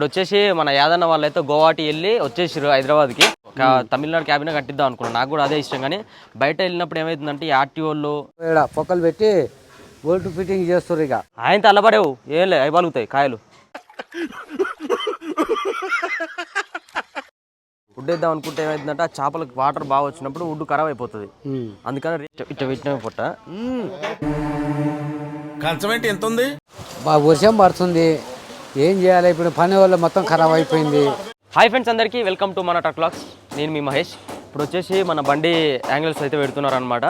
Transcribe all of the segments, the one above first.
ఇప్పుడు వచ్చేసి మన యాదన్న వాళ్ళైతే గోవాటి వెళ్ళి వచ్చేసారు హైదరాబాద్కి. ఒక తమిళనాడు క్యాబిన్ కట్టిద్దాం అనుకున్నాను నాకు కూడా అదే ఇష్టం కానీ బయట వెళ్ళినప్పుడు ఏమైతుందంటే ఈ ఆర్టీ వాళ్ళు ఇక్కడ పొక్కలు పెట్టి బోల్ట్ ఫిట్టింగ్ చేస్తారు ఇక. ఆయన తల్లబడేవు ఏం లే అవి పలుకుతాయి కాయలు. వుడ్ వేద్దాం అనుకుంటే ఏమైందంటే ఆ చేపలకు వాటర్ బాగా వచ్చినప్పుడు వుడ్ ఖరాబ్ అయిపోతుంది. అందుకని ఇట్ట- పెట్టిన పొట్ట. కంచం ఏంటి? ఎంత ఉంది బాగా వర్షం పడుతుంది. ఏం చేయాలి? ఇప్పుడు పని వల్ల మొత్తం ఖరాబ్ అయిపోయింది. హాయ్ ఫ్రెండ్స్ అందరికీ వెల్కమ్ టు మన టక్లాక్స్. నేను మీ మహేష్. ఇప్పుడు వచ్చేసి మన బండి యాంగిల్స్ అయితే పెడుతున్నారనమాట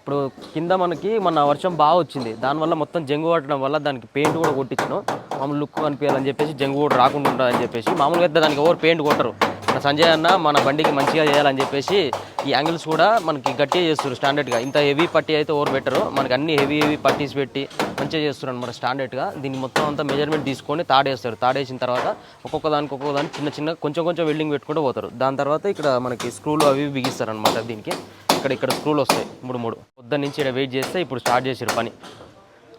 ఇప్పుడు కింద మనకి మన వర్షం బాగా వచ్చింది. దానివల్ల మొత్తం జంగు పట్టడం వల్ల దానికి పెయింట్ కూడా కొట్టించాను. మామూలు లుక్ అనిపించాలని చెప్పేసి జంగు కూడా రాకుండా ఉంటుందని చెప్పేసి మామూలుగా అయితే దానికి ఎవరు పెయింట్ కొట్టరు. మన సంజయ్ అన్న మన బండికి మంచిగా చేయాలని చెప్పేసి ఈ యాంగిల్స్ కూడా మనకి గట్టిగా చేస్తారు స్టాండర్డ్గా ఇంత హెవీ పట్టి అయితే ఓవర్ పెట్టరు. మనకి అన్ని హెవీ హెవీ పట్టీస్ పెట్టి మంచిగా చేస్తారు అనమాట స్టాండర్డ్గా దీన్ని మొత్తం అంతా మెజర్మెంట్ తీసుకొని తాడేస్తారు. తాడేసిన తర్వాత ఒక్కొక్క దానికి ఒక్కొక్క దానికి చిన్న చిన్న కొంచెం కొంచెం వెల్డింగ్ పెట్టుకుంటూ పోతారు. దాని తర్వాత ఇక్కడ మనకి స్క్రూలు అవి బిగిస్తారు అనమాట దీనికి. ఇక్కడ ఇక్కడ స్క్రూలు వస్తాయి. మూడు మూడు. పొద్దున్న నుంచి ఇక్కడ వెయిట్ చేస్తే ఇప్పుడు స్టార్ట్ చేసారు పని.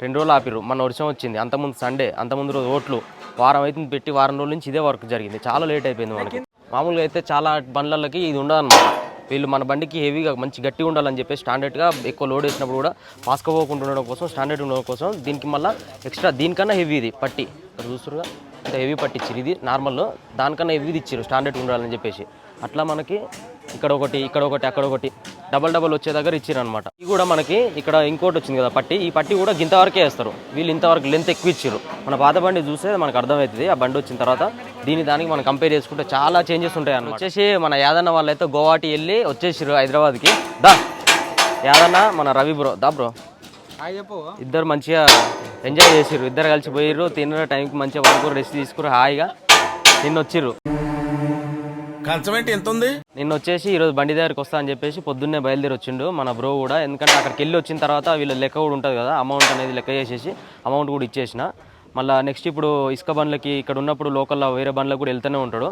రెండు రోజులు ఆపిరు మన వర్షం వచ్చింది. అంతకుముందు సండే అంతకుముందు రోజు ఓట్లు. వారం అయితే పెట్టి వారం రోజుల నుంచి ఇదే వర్క్ జరిగింది. చాలా లేట్ అయిపోయింది మనకి. మామూలుగా అయితే చాలా బండ్లకి ఇది ఉండదన్నమాట. వీళ్ళు మన బండికి హెవీగా మంచి గట్టిగా ఉండాలని చెప్పి స్టాండర్డ్గా ఎక్కువ లోడ్ వేసినప్పుడు కూడా పాసుకపోకుండా ఉండడం కోసం స్టాండర్డ్ ఉండడం కోసం దీనికి మళ్ళీ ఎక్స్ట్రా దీనికన్నా హెవీ ఇది పట్టి. ఇక్కడ ఇంత హెవీ పట్టి ఇది నార్మల్లో దానికన్నా హెవీది ఇచ్చారు స్టాండర్డ్ ఉండాలని చెప్పేసి. అట్లా మనకి ఇక్కడ ఒకటి ఇక్కడ ఒకటి అక్కడ ఒకటి. డబల్ డబల్ వచ్చే దగ్గర ఇచ్చారు అనమాట ఇది కూడా మనకి ఇక్కడ ఇంకోటి వచ్చింది కదా పట్టి. ఈ పట్టి కూడా గింత వరకే వేస్తారు. వీళ్ళు ఇంతవరకు లెంత్ ఎక్కువ ఇచ్చారు మన పాత బండి చూస్తే మనకు అర్థమవుతుంది. ఆ బండి వచ్చిన తర్వాత దీని దానికి మనం కంపేర్ చేసుకుంటే చాలా చేంజెస్ ఉంటాయి అన్నమాట వచ్చేసి మన యాదన్న వాళ్ళైతే గోవాటి వెళ్ళి వచ్చేసారు హైదరాబాద్కి. దా. యాదన్న మన రవి బ్రో. దా బ్రో. ఇద్దరు మంచిగా ఎంజాయ్ చేసిర్రు. ఇద్దరు కలిసి పోయిర్రు. తిన్న టైంకి మంచిగా పడుకోరు రెస్ట్ తీసుకురు హాయిగా నిన్న వచ్చిర్రు కంచం ఏంటి? ఎంత ఉంది? నిన్న వచ్చేసి ఈరోజు బండి దగ్గరికి వస్తా అని చెప్పేసి పొద్దున్నే బయలుదేరి వచ్చిండు మన బ్రో కూడా. ఎందుకంటే అక్కడికి వెళ్ళి వచ్చిన తర్వాత వీళ్ళ లెక్క కూడా ఉంటుంది కదా అమౌంట్ అనేది లెక్క చేసేసి అమౌంట్ కూడా ఇచ్చేసిన. మళ్ళీ నెక్స్ట్ ఇప్పుడు ఇసుక బండ్లకి ఇక్కడ ఉన్నప్పుడు లోకల్లో వేరే బండ్లకు కూడా వెళ్తూనే ఉంటాడు.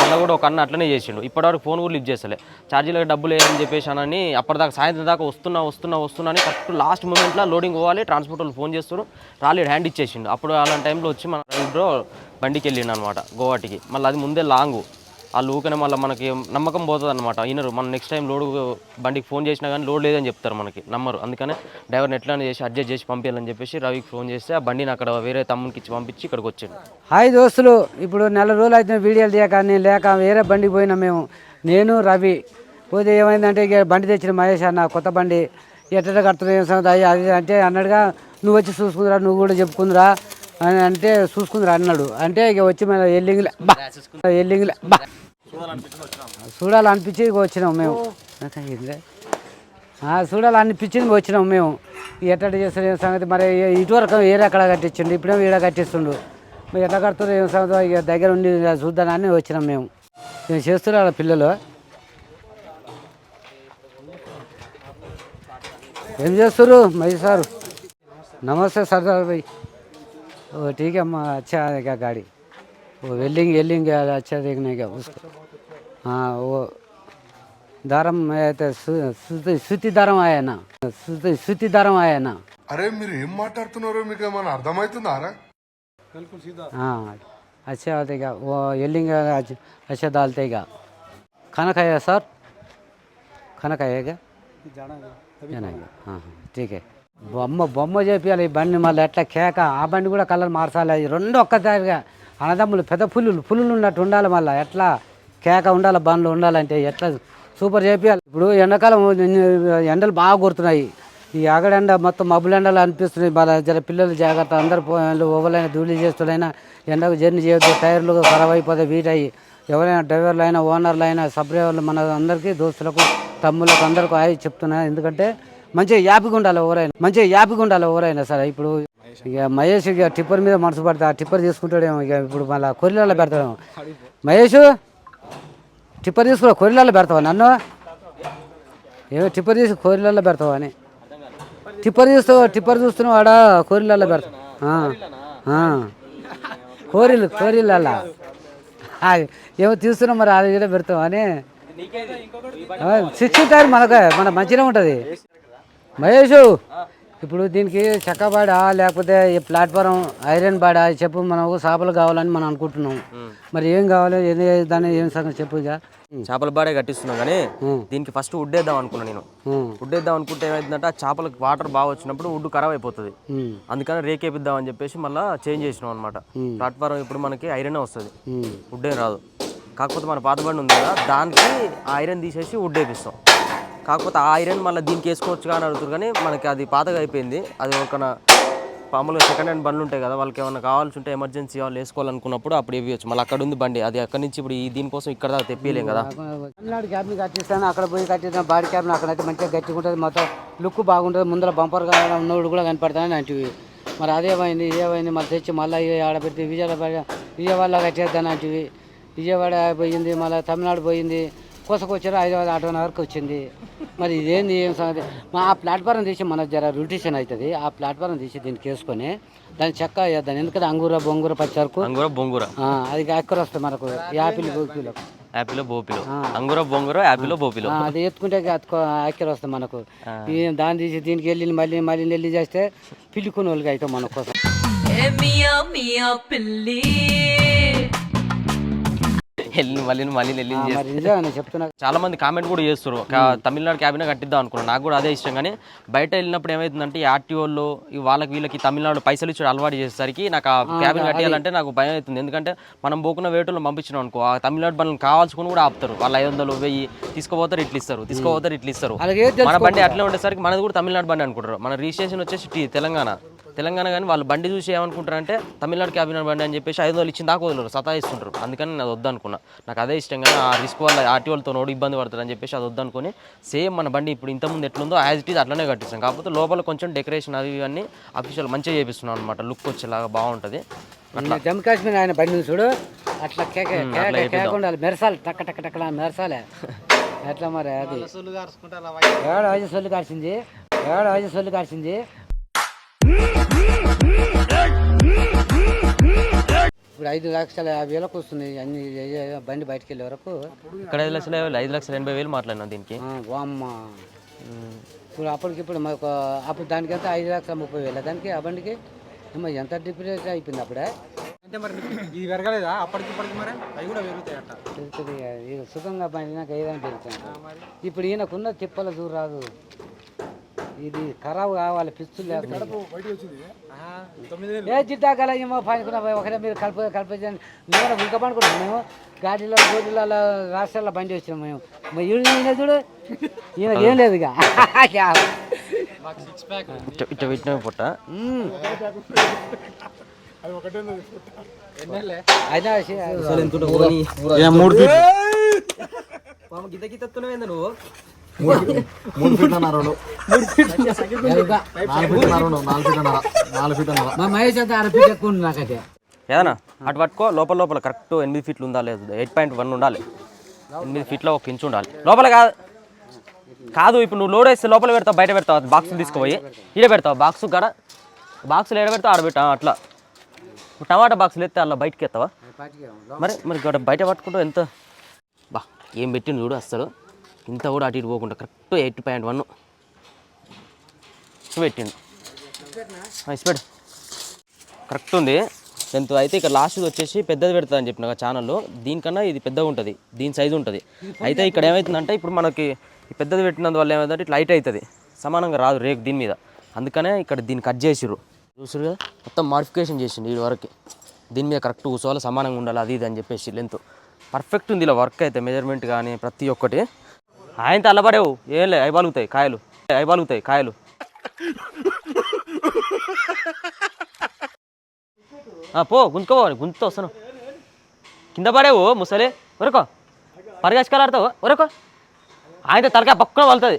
అన్న కూడా ఒక అన్న అట్లనే చేసిండు. ఇప్పటివరకు ఫోన్ కూడా లిఫ్ట్ చేస్తలే. ఛార్జీలకు డబ్బులు వేయని చెప్పేసి అని అప్పటిదాకా సాయంత్రం దాకా వస్తున్నా వస్తున్నా వస్తున్నా అని కరెక్ట్ లాస్ట్ మూమెంట్లో లోడింగ్ పోవాలి. ట్రాన్స్పోర్ట్ వాళ్ళు ఫోన్ చేస్తాడు రాలేడు హ్యాండ్ ఇచ్చేసిండు. అప్పుడు అలాంటి టైంలో వచ్చి మన బ్రో బండికి వెళ్ళిండు అనమాట గోవాటికి. మళ్ళీ అది ముందే లాంగ్ వాళ్ళు ఊకనే మళ్ళీ మనకి నమ్మకం పోతుంది అనమాట వినరు మనం నెక్స్ట్ టైం లోడ్ బండికి ఫోన్ చేసినా కానీ లోడ్ లేదని చెప్తారు మనకి నమ్మరు. అందుకనే డ్రైవర్ని ఎట్లా చేసి అడ్జస్ట్ చేసి పంపించాలని చెప్పేసి రవికి ఫోన్ చేస్తే ఆ బండిని అక్కడ వేరే తమ్మునికి ఇచ్చి పంపించి ఇక్కడికి వచ్చాడు. హాయ్ దోస్తులు ఇప్పుడు నెల రోజులు అయితే వీడియోలు తీయక నేను లేక వేరే బండికి పోయినా మేము. నేను రవి. పోతే ఏమైందంటే ఇక బండి తెచ్చిన మహేష్ అన్న కొత్త బండి. ఎట్లా కడుతున్నా ఏం అది అంటే అన్నాడుగా నువ్వు వచ్చి చూసుకుందిరా నువ్వు కూడా చెప్పుకుందిరా అని అంటే చూసుకుందిరా అన్నాడు. అంటే ఇక వచ్చి మన ఎల్లింగ్లే బా. ఎల్లింగ్లే బా. చూడాలనిపించి వచ్చినాం. మేము. చూడాలనిపించింది వచ్చినాం మేము. ఎట్లా చేస్తారు ఏం సంగతి? మరి ఇటువరకు ఏరే అక్కడ కట్టించండి ఇప్పుడేమో ఈడ కట్టిస్తుండు. మీరు ఎట్లా కడుతుంది ఏం సంగతి? ఇక దగ్గర ఉండి చూద్దానని వచ్చినాం మేము. మేము చేస్తున్నాం పిల్లలు? ఏం చేస్తారు మై సారు? నమస్తే సర్దార్ భాయ్. ఓ టీకే అమ్మా అచ్చా గాడి. ఓ వెళ్ళింగ్ వెళ్ళింగ్ అచ్చా దిగినాయి ఉసుకో దారం అయితే శృతి దారం ఆయన. శృతి దారం ఆయన. అరే మీరు ఏం మాట్లాడుతున్నారో మీకు ఏమైనా అర్థమవుతుందారా అచ్చే ఓ ఎల్లింగ అచ్చే దాల్తాయిగా ఖానకాయ సార్ ఖానకాయగా ఠీకే. బొమ్మ బొమ్మ చేపియాలి ఈ బండి మళ్ళీ ఎట్లా కేక? ఆ బండి కూడా కలర్ మార్చాలి. రెండు ఒక్కసారిగా అన్నదమ్ములు పెద్ద పుల్లులు పుల్లులు ఉన్నట్టు ఉండాలి మళ్ళీ. ఎట్లా? కేక ఉండాలి బండ్లు ఉండాలంటే ఎట్లా సూపర్ చేపియాలి. ఇప్పుడు ఎండాకాలం ఎండలు బాగా కొడుతున్నాయి. ఈ అగడెండ మొత్తం మబ్బులు ఎండలు అనిపిస్తున్నాయి. మన జర పిల్లలు జాగ్రత్త అందరు ఎవరైనా ధూళి చేస్తులైనా ఎండకు జర్నీ చేయొద్దు. టైర్లు ఖరాబ్ అయిపోతాయి వీటయ్యి ఎవరైనా డ్రైవర్లు అయినా ఓనర్లు అయినా సబ్ డ్రైవర్లు మన అందరికీ దోస్తులకు తమ్ములకు అందరికీ ఆయి చెప్తున్నా. ఎందుకంటే మంచిగా యాపిగా ఉండాలి ఎవరైనా. మంచిగా యాపిగా ఉండాలి ఎవరైనా సరే. ఇప్పుడు ఇక మహేష్ ఇక టిప్పర్ మీద మనసు పడితే ఆ టిప్పర్ తీసుకుంటాడేమో ఇక. ఇప్పుడు మళ్ళీ కొరిలలో పెడతాడేమో. మహేష్! టిప్పర్ తీసుకురా కొరిలలో పెడతావా నన్ను? ఏమో టిప్పర్ తీసి కోరిలలో పెడతావా అని. టిప్పర్ చూస్తావు టిప్పర్ చూస్తున్నావు? ఆడ కోరిలలో ఆ. కోరిలు కోరిలల్లా అది ఏమో తీస్తున్నావు మరి అది కూడా పెడతావు అని. సిక్స్టీ టైర్ మనకు మన మంచిగా ఉంటుంది. మహేష్ ఇప్పుడు దీనికి చెక్క బాడా లేకపోతే ఈ ప్లాట్ఫారం ఐరన్ బాడా చెప్పు మనకు చేపలు కావాలని మనం అనుకుంటున్నాం. మరి ఏం కావాలి? దాన్ని ఏం సగం చెప్పు ఇక. చేపల బాడే కట్టిస్తున్నాం కానీ. దీనికి ఫస్ట్ వుడ్ వేద్దాం అనుకున్నా నేను. వుడ్ వేద్దాం అనుకుంటే ఏమైందంటే ఆ చేపలకు వాటర్ బాగా వచ్చినప్పుడు వుడ్ ఖరాబ్ అయిపోతుంది. అందుకని రేకేపిద్దాం అని చెప్పేసి మళ్ళీ చేంజ్ చేసినాం అనమాట ప్లాట్ఫారం ఇప్పుడు మనకి ఐరన్ వస్తుంది. ఉం. వుడ్ ఏం రాదు. కాకపోతే మన పాత బండి ఉంది కదా దానికి ఐరన్ తీసేసి వుడ్ వేపిస్తాం కాకపోతే ఆ ఐరన్ మళ్ళీ దీనికి వేసుకోవచ్చు కానీ అడుగుతారు కానీ మనకి అది పాతగా అయిపోయింది. అది ఒక మామూలుగా సెకండ్ హ్యాండ్ బండ్లు ఉంటాయి కదా వాళ్ళకి ఏమైనా కావాల్సి ఉంటే ఎమర్జెన్సీ వాళ్ళు వేసుకోవాలనుకున్నప్పుడు అప్పుడు ఇవ్వచ్చు. మళ్ళీ అక్కడ ఉంది బండి అది అక్కడ నుంచి ఇప్పుడు ఈ దీనికోసం ఇక్కడ దాకా తెప్పియలేం కదా. తమిళనాడు క్యాబ్ని కట్టిస్తాను అక్కడ పోయి కట్టిస్తాను బాడీ క్యాబ్ని అక్కడైతే మంచిగా గట్టిగా ఉంటుంది మొత్తం లుక్ బాగుంటుంది ముందర బంపర్ ఉన్నోడు కూడా కనపడతానని అంటివి మరి అదేమైంది ఇదేమైంది మరి తెచ్చి మళ్ళీ ఆడపెట్టి విజయవాడ విజయవాడలో కట్టేద్దాను అంటివి విజయవాడ పోయింది మళ్ళీ తమిళనాడు పోయింది. కోసకొచ్చారు హైదరాబాద్ ఆటో నగర్కి వచ్చింది. మరి ఇదేంది ఏం సంగతి? మా ఆ ప్లాట్ఫారం తీసి మన జర రొటేషన్ అవుతుంది. ఆ ప్లాట్ఫారం తీసి దీనికి వేసుకొని దాని చెక్క వేద్దాం. ఎందుకంటే అంగూర బొంగూర పచ్చరకు అంగుర బొంగుర. ఆ, అది ఎక్కడ వస్తుంది మనకు. యాపిల్ గోపిలో యాపిల్ బోపిలో. అంగుర బొంగుర యాపిల్ బోపిలో. అది ఎత్తుకుంటే ఆక్కెర వస్తుంది మనకు. ఈ దాన్ని తీసి దీనికి వెళ్ళి మళ్ళీ మళ్ళీ నెల్లి చేస్తే పిల్లుకుని వాళ్ళకి అవుతాం మన కోసం. ఏ మియా మియా పిల్లి. వెళ్ళి మళ్ళీ మళ్ళీ వెళ్ళి చెప్తున్నా. చాలా మంది కామెంట్ కూడా చేస్తారు తమిళనాడు క్యాబినే కట్టిద్దాం అనుకున్నాను నాకు కూడా అదే ఇష్టం. కానీ బయట వెళ్ళినప్పుడు ఆర్టీఓల్లో ఈ వాళ్ళకి వీళ్ళకి తమిళనాడు పైసలు ఇచ్చి అలవాటు చేసేసరికి నాకు ఆ క్యాబిన్ కట్టియాలంటే నాకు భయం అవుతుంది. ఎందుకంటే మనం పోకున్న వేటులో పంపించినాం అనుకో ఆ తమిళనాడు బండ్లను కావాల్సుకుని కూడా ఆపుతారు. వాళ్ళు ఐదు వందలు వెయ్యి తీసుకుపోతారు ఇట్లు ఇస్తారు తీసుకుపోతారు ఇట్లు ఇస్తారు. మన బండి అట్లే ఉండేసరికి మనది కూడా తమిళనాడు బండి అనుకుంటారు. మన రిజిస్ట్రేషన్ వచ్చేసి తెలంగాణ. తెలంగాణ కానీ వాళ్ళు బండి చూసి ఏమనుకుంటారంటే తమిళనాడు క్యాబినెట్ బండి అని చెప్పేసి ఐదు వందలు ఇచ్చిన దాకా వదలరు సతాయిస్తుంటారు. అందుకని నేను అది వద్దనుకున్నా. నాకు అదే ఇష్టం కానీ ఆ రిస్క్ వల్ల ఆర్టీఓలతో నోడు ఇబ్బంది పడతారు అని చెప్పేసి అది వద్దనుకొని సేమ్ మన బండి ఇప్పుడు ఇంతకుముందు ఎట్లుందో యాజ్ ఇట్ ఈజ్ అట్లనే కట్టిస్తాం. కాకపోతే లోపల కొంచెం డెకరేషన్ అవి ఇవన్నీ అఫీషియల్ మంచిగా చేపిస్తున్నాం అనమాట లుక్ వచ్చేలాగా బాగుంటుంది. జమ్మూ కాశ్మీర్ ఆయన బండి చూడు అట్లా కేక కేక కేకుండా మెరసాలి టక్క టక్క టక్క మెరసాలే. ఎట్లా మరి అది? ఏడు ఐదు సొల్లు కాల్సింది ఏడు ఐదు సొల్లు కాల్సింది ఇప్పుడు ఐదు లక్షల యాభై వేలకు వస్తుంది అన్ని బండి బయటకు వెళ్ళే వరకు. ఇక్కడ ఐదు లక్షల ఐదు లక్షల ఎనభై వేలు మాట్లాడినా దీనికి. వామ్మ. ఇప్పుడు అప్పటికిప్పుడు మాకు అప్పుడు దానికి ఎంత ఐదు లక్షల ముప్పై వేల. దానికి ఆ బండికి ఎంత డిప్రెస్ అయిపోయింది అప్పుడే. అంటే మరి ఇది పెరగలేదా? అప్పటికి ఇప్పటికి మరి? అవి కూడా పెరుగుతుంది సుఖంగా పండినాక ఏదైనా పెరుగుతుంది ఇప్పుడు ఈయనకున్న తిప్పల దూరం రాదు ఇది ఖరాబ్ కావాలి పిచ్చులు ఏ జిడ్డా ఏమో పనుకున్నా ఒకటే మీరు కలిప కలిపించండి మేము ఇంకా పనుకున్నాం మేము గాడిలో గోడిలలో రాష్ట్రాల్లో బండి వచ్చినాం మేము. మరి ఈయన ఈయన చూడు. ఈయనకి ఏం లేదు ఇక. పుట్ట. అయినా మూడు గిత గిత నువ్వు? మూడు ఫీట్ల నరడు ఇంకా నాలుగు ఫీట్ల నరడు నాలుగు ఫీట్ల నర నాలుగు ఫీట్ల నర. మా మహేష్ అయితే అరపి ఎక్కువ ఉంది నాకైతే. ఏదన్నా? అటు పట్టుకో లోపల లోపల కరెక్ట్ ఎనిమిది ఫీట్లు ఉందా లేదు. ఎయిట్ పాయింట్ వన్ ఉండాలి. ఎనిమిది ఫీట్లో ఒక ఇంచు ఉండాలి. లోపల కాదు. కాదు ఇప్పుడు నువ్వు లోడ్ వేస్తే లోపల పెడతావు బయట పెడతావు బాక్స్ తీసుకుపోయి. ఈడ పెడతావు బాక్స్ కాడ. బాక్సులు ఏడ పెడతావు ఆడ పెట్టా అట్లా. టమాటా బాక్సులు ఎత్తే అలా బయటకి ఎత్తావా? మరి మరి ఇక్కడ బయట పట్టుకుంటూ ఎంత? బా ఏం పెట్టిండు చూడు అసలు ఇంత కూడా అటు ఇటు పోకుండా కరెక్ట్ ఎయిట్ పాయింట్ వన్ పెట్టిండు. ఇసిపెడు కరెక్ట్ ఉంది. టెన్త్ అయితే ఇక్కడ లాస్ట్ వచ్చేసి పెద్దది పెడతా అని చెప్పిన ఛానల్లో దీనికన్నా ఇది పెద్దగా ఉంటుంది. దీని సైజు ఉంటుంది. అయితే ఇక్కడ ఏమవుతుందంటే ఇప్పుడు మనకి పెద్దది పెట్టినందువల్ల ఏమైందంటే ఇట్లా లైట్ అవుతుంది. సమానంగా రాదు రేకు దీని మీద. అందుకనే ఇక్కడ దీన్ని కట్ చేసిరు చూసారు కదా? మొత్తం మాడిఫికేషన్ చేసిండు ఈ వరకు దీని మీద కరెక్ట్ కూర్చోవాలి సమానంగా ఉండాలి అది ఇది అని చెప్పేసి లెంత్ పర్ఫెక్ట్ ఉంది ఇలా వర్క్ అయితే మెజర్మెంట్ కానీ ప్రతి ఒక్కటి. ఆయన అల్లబడేవు ఏం లే అవి పలుగుతాయి కాయలు. అవి పలుగుతాయి కాయలు. ఆ, పో గుంతుకోవాలి గుంతుతో వస్తాను. కింద పడేవు ముసలే. ఒరకో. పరిగెచ్చుకోలాడతావు ఒరకో. ఆయన తలకాయ పక్కన వలుతుంది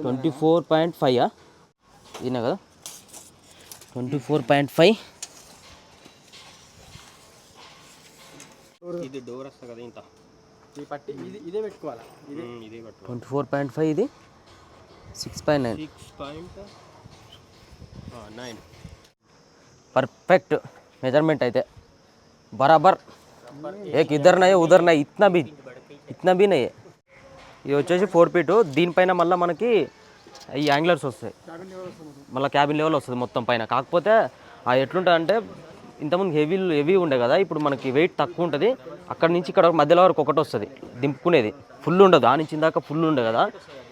ట్వంటీ ఫోర్ పాయింట్ ఫైవ్ ఈయన కదా? Twenty four point five. ఇది డోర్ వస్తుంది కదా ఇంత ఈ పట్టి ఇది ఇదే పెట్టుకోవాలా ఇది ట్వంటీ ఫోర్ పాయింట్ ఫైవ్ ఇది six point nine perfect measurement అయితే बराबर एक इधर नहीं है उधर नहीं इतना भी इतना भी नहीं है ఇది వచ్చేసి ఫోర్ ఫీట్ దీనిపైన మళ్ళీ మనకి ఈ యాంగ్లర్స్ వస్తాయి మళ్ళీ క్యాబిన్ లెవెల్ వస్తుంది మొత్తం పైన కాకపోతే ఆ ఎట్లుంటుంది అంటే ఇంతకుముందు హెవీ హెవీ ఉండే కదా ఇప్పుడు మనకి వెయిట్ తక్కువ ఉంటుంది. అక్కడ నుంచి ఇక్కడ మధ్యలో వరకు ఒకటి వస్తుంది దింపుకునేది. ఫుల్ ఉండదు. ఆ నుంచి ఇందాక ఫుల్ ఉండే కదా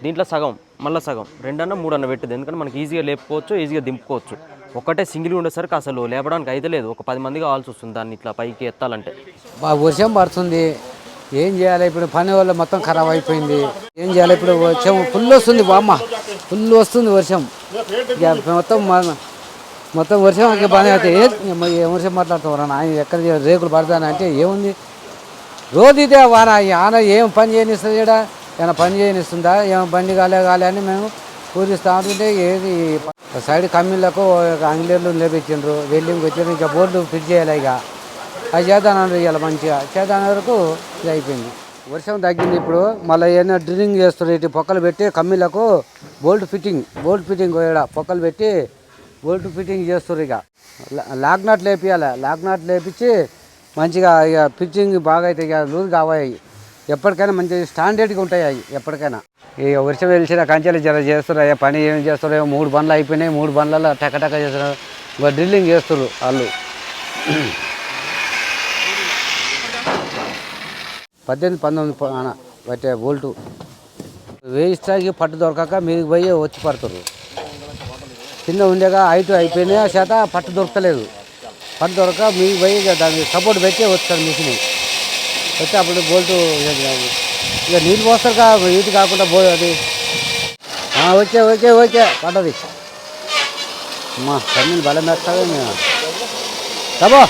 దీంట్లో సగం మళ్ళీ సగం. రెండన్న మూడన్న పెట్టదు. ఎందుకంటే మనకి ఈజీగా లేపుకోవచ్చు ఈజీగా దింపుకోవచ్చు. ఒకటే సింగిల్ ఉండేసరికి అసలు లేపడానికి అయితే లేదు. ఒక పది మంది కావాల్సి వస్తుంది దాన్ని ఇట్లా పైకి ఎత్తాలంటే. బాగా వర్షం పడుతుంది. ఏం చేయాలి? ఇప్పుడు పని వల్ల మొత్తం ఖరాబ్ అయిపోయింది. ఏం చేయాలి? ఇప్పుడు వర్షం ఫుల్ వస్తుంది బామ్మ. ఫుల్ వస్తుంది వర్షం. మొత్తం మొత్తం వర్షం ఇక పని అయితే. ఏ వర్షం మాట్లాడుతున్నారు ఆయన ఎక్కడ రేకులు పడతానంటే ఏముంది? రోజు ఇదే వాన. ఆన ఏం పని చేయనిస్తుంది ఇక్కడ ఏమైనా పని చేయనిస్తుందా? ఏమైనా బండి కాలే కాలే అని మేము పూజిస్తూ ఉంటుంటే ఏది? సైడ్ కమ్మీలకు ఆంగ్లేయులు నిలబెట్టిండ్రు. వెల్డింగ్ వచ్చిండ్రు ఇంకా బోర్డు ఫిట్ చేయాలి ఇక. అది చేద్దాను ఇవాళ మంచిగా. చేద్దాన వరకు ఇది అయిపోయింది. వర్షం తగ్గింది ఇప్పుడు. మళ్ళీ ఏదైనా డ్రిల్లింగ్ చేస్తున్నారు ఇటు పొక్కలు పెట్టి కమ్మీలకు బోల్ట్ ఫిట్టింగ్. బోల్ట్ ఫిట్టింగ్ ఇక్కడ పొక్కలు పెట్టి బోల్ట్ ఫిట్టింగ్ చేస్తారు ఇక. లా- లాక్ నాట్ లేపియాలి. లాక్ నాట్ లేపించి మంచిగా ఇక ఫిట్టింగ్ బాగా అయితే ఇక లూజ్ కావాయి. ఎప్పటికైనా మంచి స్టాండర్డ్గా ఉంటాయి అవి ఎప్పటికైనా. ఇక వర్షం వెలిసిన కంచెలు జర చేస్తారు అయ్యా పని ఏం చేస్తారు మూడు బండ్లు అయిపోయినాయి మూడు బండ్లలో టకటక చేస్తున్నారు. డ్రిల్లింగ్ చేస్తారు వాళ్ళు. పద్దెనిమిది పంతొమ్మిది ప- ఆన పట్టే బోల్టు. వేయిస్తాకి పట్టు దొరకక మీకు పోయి వచ్చి పడతారు కింద ఉండేగా హైట్ అయిపోయినా చేత పట్టు దొరకలేదు. పట్టు దొరక మీకు పోయి ఇక దానికి సపోర్ట్ పెట్టి వస్తారు మిషన్. వచ్చి అప్పుడు బోల్టు ఇక నీళ్ళు పోస్తారు కా ఇటు కాకుండా బో అది. వచ్చే ఓకే ఓకే ఓకే పడ్డది. మా కన్నీళ్ళు బలం వేస్తాగా మేము తబో